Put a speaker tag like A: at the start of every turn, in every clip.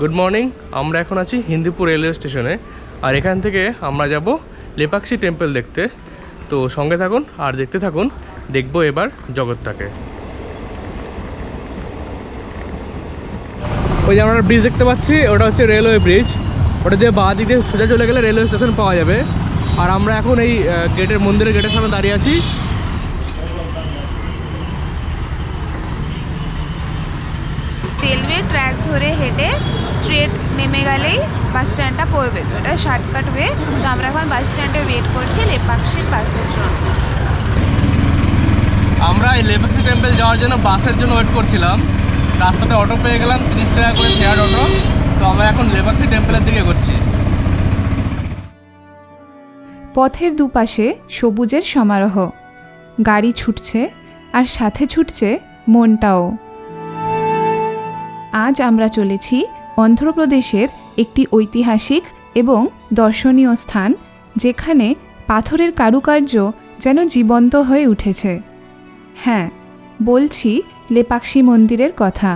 A: Good morning আমরা এখন আছি হিন্দিপুর রেলওয়ে স্টেশনে আর এখান থেকে আমরা যাব লেপাক্ষী টেম্পল দেখতে। তো সঙ্গে থাকুন আর দেখতে থাকুন। দেখব এবার জগৎটাকে। ওই যে আমরা ব্রিজ দেখতে পাচ্ছি, ওটা হচ্ছে রেলওয়ে ব্রিজ ওটা দিয়ে বাঁ দিকে সোজা চলে গেলে রেলওয়ে স্টেশন পাওয়া যাবে। আর আমরা এখন এই গেটের মন্দিরের গেটের সামনে দাঁড়িয়ে আছি।
B: রেলওয়ে ট্র্যাক ধরে হেঁটে নেমে গেলেই বাস স্ট্যান্ডটা পড়বে তো। এটা শর্টকাট ওয়ে তো আমরা এখন বাস স্ট্যান্ডে ওয়েট করছি লেপাক্ষীর বাসের জন্য।
A: আমরা এই লেপাক্ষী টেম্পল যাওয়ার জন্য বাসের জন্য ওয়েট করছিলাম। রাস্তাতে অটো পেয়ে গেলাম তিরিশ টাকা করে শেয়ার অটো তো আমরা এখন লেপাক্ষী টেম্পলের দিকে এগোচ্ছি।
C: পথের দুপাশে সবুজের সমারোহ। গাড়ি ছুটছে আর সাথে ছুটছে মনটাও। আজ আমরা চলেছি অন্ধ্রপ্রদেশের একটি ঐতিহাসিক এবং দর্শনীয় স্থান যেখানে পাথরের কারুকার্য যেন জীবন্ত হয়ে উঠেছে। হ্যাঁ বলছি লেপাক্ষী মন্দিরের কথা।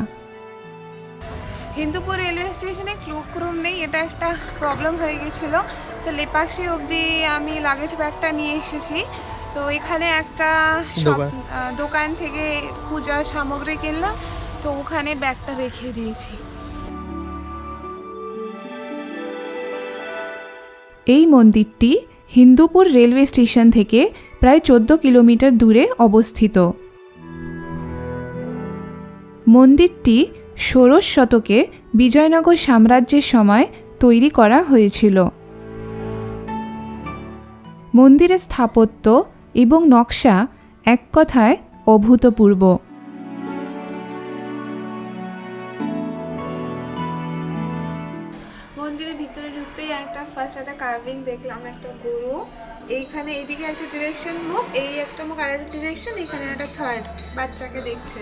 B: হিন্দুপুর রেলওয়ে স্টেশনে ক্লোক রুম নেই এটা একটা প্রবলেম হয়ে গেছিল। তো লেপাক্ষী অবধি আমি লাগেজ ব্যাগটা নিয়ে এসেছি। তো এখানে একটা
A: দোকান।
B: থেকে পূজার সামগ্রী কিনলাম তো ওখানে ব্যাগটা রেখে দিয়েছি।
C: এই মন্দিরটি হিন্দুপুর রেলওয়ে স্টেশন থেকে প্রায় চোদ্দ কিলোমিটার দূরে অবস্থিত। মন্দিরটি ষোড়শ শতকে বিজয়নগর সাম্রাজ্যের সময় তৈরি করা হয়েছিল। মন্দিরের স্থাপত্য এবং নকশা এক কথায় অভূতপূর্ব।
B: একটা কার্ভিং দেখলাম একটা গরু। এইখানে এইদিকে একটা ডিরেকশন মুখ এই একটা মুখ আর একটা ডিরেকশন এখানে একটা থার্ড বাচ্চাকে দেখছে।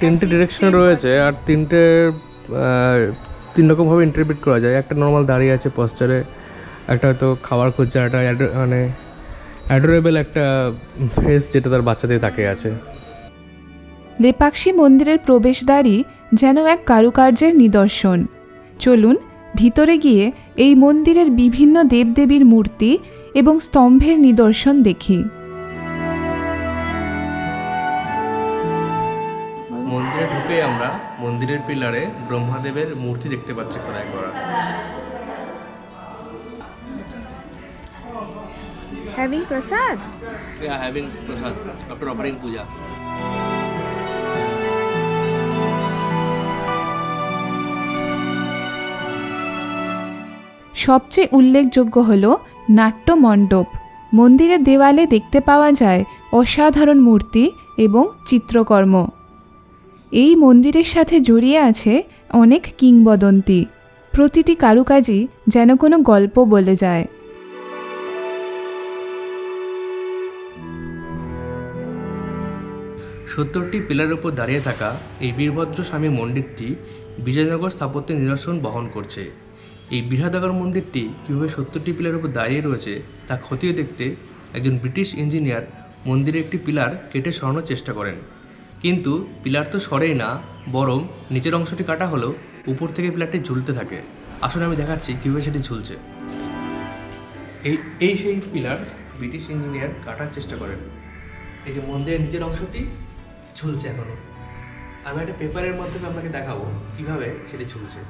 A: তিনটে ডিরেকশন রয়েছে আর তিনটে তিন রকমভাবে ইন্টারপ্রিট করা যায়। একটা নর্মাল দাঁড়িয়ে আছে পশ্চারে একটা হয়তো খাবার খুঁজছে একটা মানে অ্যাডোরেবল একটা ফেস যেটা তার বাচ্চাদের তাকে আছে।
C: লেপাক্ষী মন্দিরের প্রবেশদ্বারই যেন এক কারুকার্যের নিদর্শন। চলুন ভিতরে গিয়ে এই মন্দিরের বিভিন্ন দেবদেবীর মূর্তি এবং স্তম্ভের নিদর্শন দেখি।
A: মন্দিরে ঢুকে আমরা মন্দিরের পিলারে ব্রহ্মাদেবের মূর্তি দেখতে পাচ্ছি খোদাই করা।
B: Having prasad
A: having prasad after offering puja
C: সবচেয়ে উল্লেখযোগ্য হল নাট্য মণ্ডপ মন্দিরের দেওয়ালে দেখতে পাওয়া যায় অসাধারণ মূর্তি এবং চিত্রকর্ম। এই মন্দিরের সাথে জড়িয়ে আছে অনেক কিংবদন্তি। প্রতিটি কারুকাজই যেন কোনো গল্প বলে যায়।
A: সত্তরটি পিলারের উপর দাঁড়িয়ে থাকা এই বীরভদ্র স্বামী মন্দিরটি বিজয়নগর স্থাপত্যের নিদর্শন বহন করছে। এই বৃহদাগর মন্দিরটি কীভাবে সত্তরটি পিলার উপর দাঁড়িয়ে রয়েছে তা খতিয়ে দেখতে একজন ব্রিটিশ ইঞ্জিনিয়ার মন্দিরের একটি পিলার কেটে সরানোর চেষ্টা করেন। কিন্তু পিলার তো সরেই না, বরং নিচের অংশটি কাটা হলেও উপর থেকে পিলারটি ঝুলতে থাকে। আসলে আমি দেখাচ্ছি কীভাবে সেটি ঝুলছে। এই এই সেই পিলার ব্রিটিশ ইঞ্জিনিয়ার কাটার চেষ্টা করেন। এই যে মন্দিরের নিচের অংশটি ঝুলছে এখনও আমি একটা পেপারের মাধ্যমে আপনাকে দেখাবো কীভাবে সেটি ঝুলছে।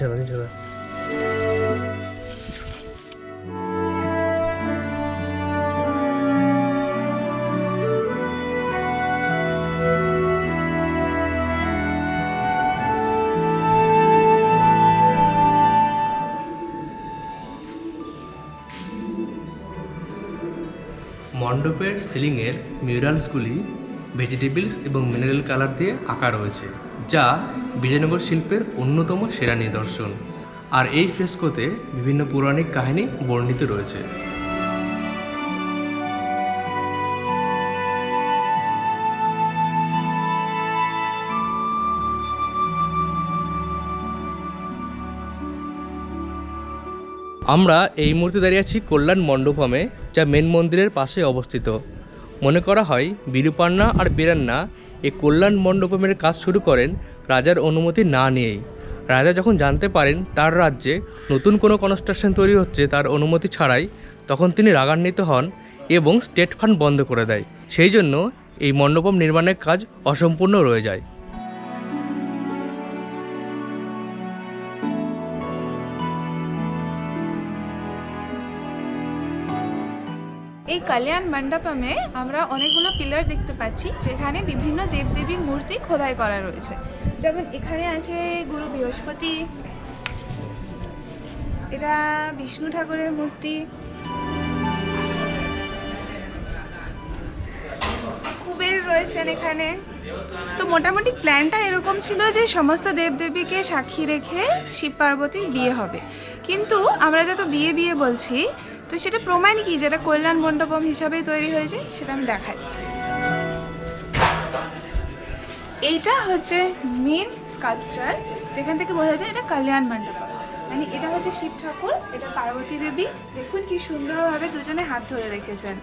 A: ছাড়া ছাড়া। মণ্ডপের সিলিংয়ের মিউরালসগুলি ভেজিটেবলস এবং মিনারেল কালার দিয়ে আঁকা রয়েছে। যা বিজয়নগর শিল্পের অন্যতম সেরা নিদর্শন। আর এই ফ্রেস্কোতে বিভিন্ন পৌরাণিক কাহিনী বর্ণিত রয়েছে। আমরা এই মুহূর্তে দাঁড়িয়ে আছি কল্যাণ মণ্ডপমে, যা মেন মন্দিরের পাশে অবস্থিত। মনে করা হয় বীরুপান্না আর বীরান্না এই কল্যাণ মণ্ডপমের কাজ শুরু করেন রাজার অনুমতি না নিয়েই। রাজা যখন জানতে পারেন তার রাজ্যে নতুন কোনো কনস্ট্রাকশন তৈরি হচ্ছে তার অনুমতি ছাড়াই, তখন তিনি রাগান্বিত হন এবং স্টেট ফান্ড বন্ধ করে দেয়। সেই জন্য এই মণ্ডপম নির্মাণের কাজ অসম্পূর্ণ রয়ে যায়।
B: এই কল্যাণ মণ্ডপমে আমরা অনেকগুলো পিলার দেখতে পাচ্ছি, যেখানে বিভিন্ন দেবদেবীর মূর্তি খোদাই করা রয়েছে। যেমন এখানে আছে গুরু বৃহস্পতি এটা বিষ্ণু ঠাকুরের মূর্তি। কুবের রয়েছেন এখানে। তো মোটামুটি প্ল্যানটা এরকম ছিল যে সমস্ত দেবদেবীকে সাক্ষী রেখে শিব পার্বতীর বিয়ে হবে। কিন্তু আমরা যত বিয়ে বিয়ে বলছি তো সেটা প্রমাণ কি যেটা কল্যাণ মণ্ডপম হিসাবে তৈরি হয়েছে? সেটা আমি দেখাচ্ছি। এইটা হচ্ছে মেন স্কাল্পচার যেখান থেকে বোঝা যায় এটা কল্যাণ মণ্ডপম। মানে এটা হচ্ছে শিব ঠাকুর, এটা পার্বতী দেবী। দেখুন কি সুন্দরভাবে দুজনে হাত ধরে রেখেছেন।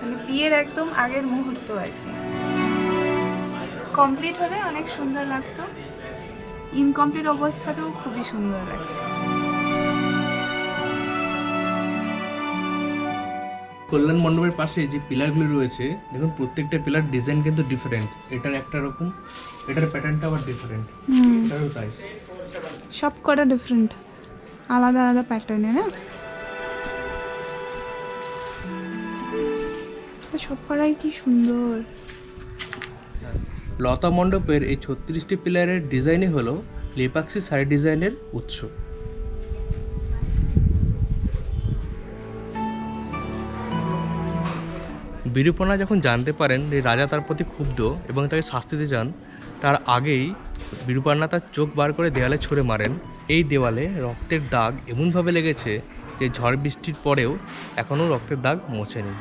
B: মানে বিয়ের একদম আগের মুহূর্ত আর কি। কমপ্লিট হলে অনেক সুন্দর লাগতো। ইনকমপ্লিট অবস্থাতেও খুবই সুন্দর লাগছে।
A: কল্যাণ মণ্ডপের পাশে যে পিলারগুলো রয়েছে দেখুন প্রত্যেকটা পিলার ডিজাইন কিন্তু ডিফারেন্ট এটার একটা রকম এটার প্যাটার্নটা আবার ডিফারেন্ট
B: হুম।
A: এটারও তাই
B: সব কটা ডিফারেন্ট আলাদা আলাদা প্যাটার্নে না সব কটাই কি সুন্দর।
A: লতা মণ্ডপের এই ছত্রিশটি পিলারের ডিজাইনই হলো লেপাক্সি শাড়ি ডিজাইনের উৎস। বিরূপনা যখন জানতে পারেন যে রাজা তার প্রতি ক্ষুব্ধ এবং তাকে শাস্তি দিতে চান, তার আগেই বিরূপান্না তার চোখ বার করে দেওয়ালে ছুঁড়ে মারেন। এই দেওয়ালে রক্তের দাগ এমনভাবে লেগেছে যে ঝড় বৃষ্টির পরেও এখনও রক্তের দাগ মোছেনি।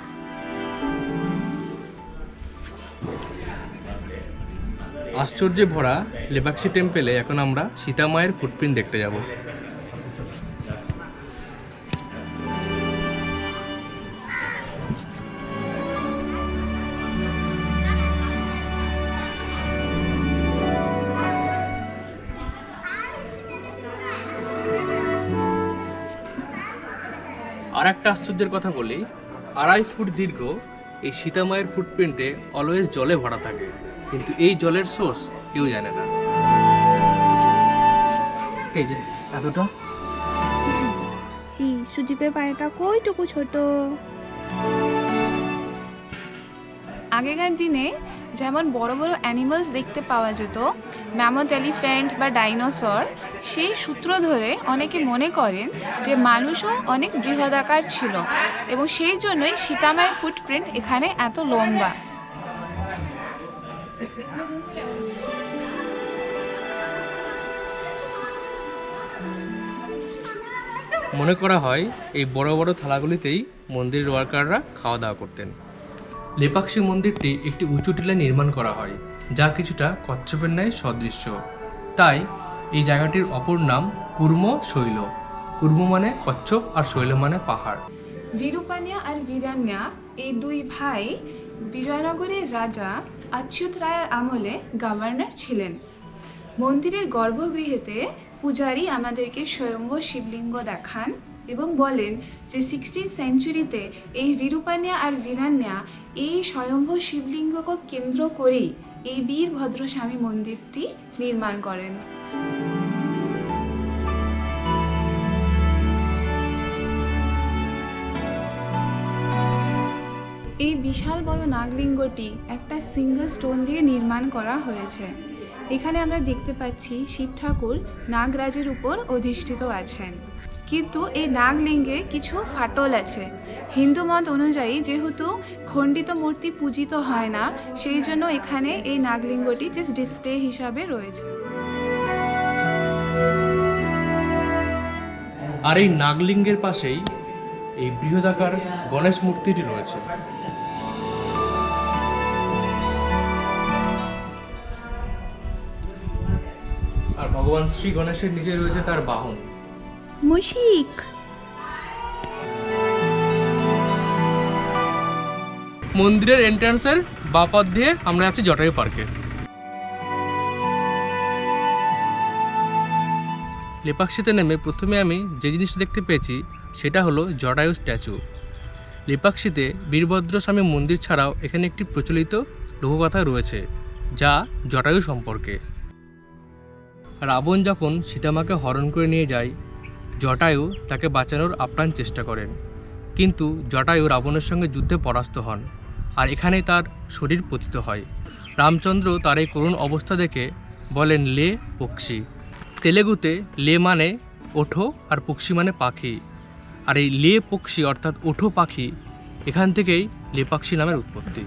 A: আশ্চর্যে ভরা লেবাক্সি টেম্পেলে এখন আমরা সীতামায়ের ফুটপ্রিন্ট দেখতে যাব। আর একটা আশ্চর্যের কথা বলি আড়াই ফুট দীর্ঘ এই সীতামায়ের ফুটপ্রিন্টে অলওয়েজ জলে ভরা থাকে কিন্তু এই জলের সোর্স কেউ জানে না। এই যে এতটা?
B: সি সুজিপের পায়েটা কইটুকু ছোট। আগেকার দিনে যেমন বড় বড় অ্যানিমালস দেখতে পাওয়া যেত ম্যামথ এলিফ্যান্ট বা ডাইনোসর সেই সূত্র ধরে অনেকে মনে করেন যে মানুষও অনেক বৃহদাকার ছিল এবং সেই জন্যই সীতামায়ের ফুটপ্রিন্ট এখানে এত লম্বা।
A: মনে করা হয়, এই বড় বড় থালাগুলিতেই মন্দিরের ওয়ার্কাররা খাওয়া দাওয়া করতেন। লেপাক্ষী মন্দিরটি একটি উঁচু টিলায় নির্মাণ করা হয়, যা কিছুটা কচ্ছপের ন্যায় সদৃশ্য। তাই, এই জায়গাটির অপর নাম কুর্ম শৈল। কুর্ম মানে কচ্ছপ আর শৈল মানে পাহাড়।
B: বিরূপানিয়া আর বীরান্যা এই দুই ভাই বিজয়নগরের রাজা অচ্যুত রায়ের আমলে গভর্নর ছিলেন। মন্দিরের গর্ভগৃহেতে পূজারী আমাদেরকে স্বয়ম্ভ শিবলিঙ্গ দেখান। এবং বলেন যে সিক্সটিন সেঞ্চুরিতে এই বিরূপানিয়া আর বীরান্যা এই স্বয়ম্ভ শিবলিঙ্গকে কেন্দ্র করেই এই বীরভদ্রস্বামী মন্দিরটি নির্মাণ করেন। এই বিশাল বড় নাগলিঙ্গটি একটা সিঙ্গেল স্টোন দিয়ে নির্মাণ করা হয়েছে। এখানে আমরা দেখতে পাচ্ছি শিব ঠাকুর নাগরাজের উপর অধিষ্ঠিত আছেন। কিন্তু এই নাগলিঙ্গে কিছু ফাটল আছে। হিন্দু মত অনুযায়ী যেহেতু খণ্ডিত মূর্তি পূজিত হয় না, সেই জন্য এখানে এই নাগলিঙ্গটি জাস্ট ডিসপ্লে হিসাবে রয়েছে।
A: আর এই নাগলিঙ্গের পাশেই এই বৃহদাকার গণেশ মূর্তিটি রয়েছে। আর ভগবান শ্রী গণেশের নিচে রয়েছে তার বাহন।
B: মুশিক।
A: মন্দিরের এন্ট্রান্সের বাপাত দিয়ে আমরা আছি জটায়ু পার্কে। লেপাকশিতে নেমে প্রথমে আমি যে জিনিসটা দেখতে পেয়েছি, সেটা হলো জটায়ু স্ট্যাচু লেপাকশিতে বীরভদ্র স্বামী মন্দির ছাড়াও এখানে একটি প্রচলিত লোককথা রয়েছে, যা জটায়ু সম্পর্কে। রাবণ যখন সীতামাকে হরণ করে নিয়ে যায় জটায়ু তাকে বাঁচানোর আপ্রাণ চেষ্টা করেন। কিন্তু জটায়ু রাবণের সঙ্গে যুদ্ধে পরাস্ত হন আর এখানেই তার শরীর পতিত হয়। রামচন্দ্র তার এই করুণ অবস্থা দেখে বলেন, লে পক্ষী। তেলেগুতে লে মানে ওঠো আর পক্ষী মানে পাখি। আর এই লে পক্ষী অর্থাৎ ওঠো পাখি এখান থেকেই লেপাক্ষী নামের উৎপত্তি।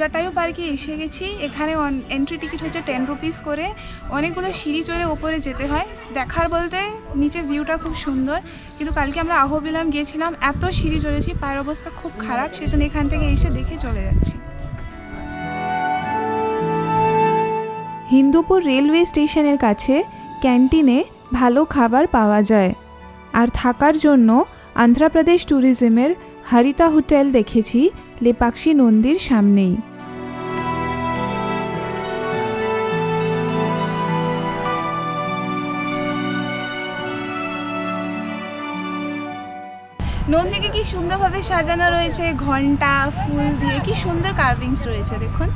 B: জটায়ু পার্কে এসে গেছি। এখানে এন্ট্রি টিকিট হচ্ছে টেন রুপিস করে। অনেকগুলো সিঁড়ি চড়ে ওপরে যেতে হয়। দেখার বলতে নিচের ভিউটা খুব সুন্দর। কিন্তু কালকে আমরা আহবিলাম, গিয়েছিলাম, এত সিঁড়ি চড়েছি, পায়ের অবস্থা খুব খারাপ, সেজন্য এখান থেকে এসে দেখে চলে যাচ্ছি।
C: হিন্দুপুর রেলওয়ে স্টেশনের কাছে ক্যান্টিনে ভালো খাবার পাওয়া যায়। আর থাকার জন্য আন্ধ্রপ্রদেশ ট্যুরিজমের হরিতা হোটেল দেখেছি লেপাক্ষী নন্দীর সামনেই।
B: কি সুন্দরভাবে সাজানো রয়েছে, ঘণ্টা, ফুল দিয়ে, কি সুন্দর কার্ভিংস রয়েছে, দেখুন।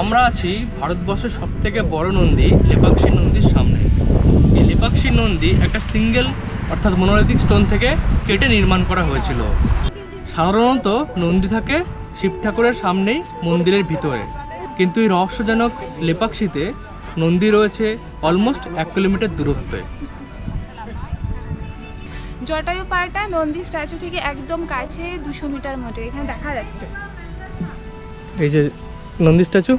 A: আমরা আছি ভারতবর্ষের সব থেকে বড় নন্দী লেপাক্ষী নন্দীর সামনে। এই লেপাক্ষী নন্দী একটা সিঙ্গেল অর্থাৎ মনোলিথিক স্টোন থেকে কেটে নির্মাণ করা হয়েছিল। সাধারণত নন্দী থাকে শিব ঠাকুরের সামনেই মন্দিরের ভিতরে। কিন্তু এই রহস্যজনক লেপাক্ষীতে নন্দী রয়েছে অলমোস্ট এক কিলোমিটার দূরত্বে।
B: জটায়ু পাড়টা নন্দী স্ট্যাচু থেকে একদম কাছে দুশো মিটার মতো এখানে দেখা যাচ্ছে।
A: এই যে নন্দী স্ট্যাচু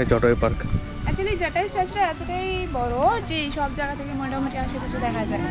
A: এই জটায়ু পার্ক।
B: অ্যাকচুয়ালি জটায়ু স্ট্যাচুটা এতটাই বড় যে সব জায়গা থেকে মোটামুটি আশেপাশে দেখা যায়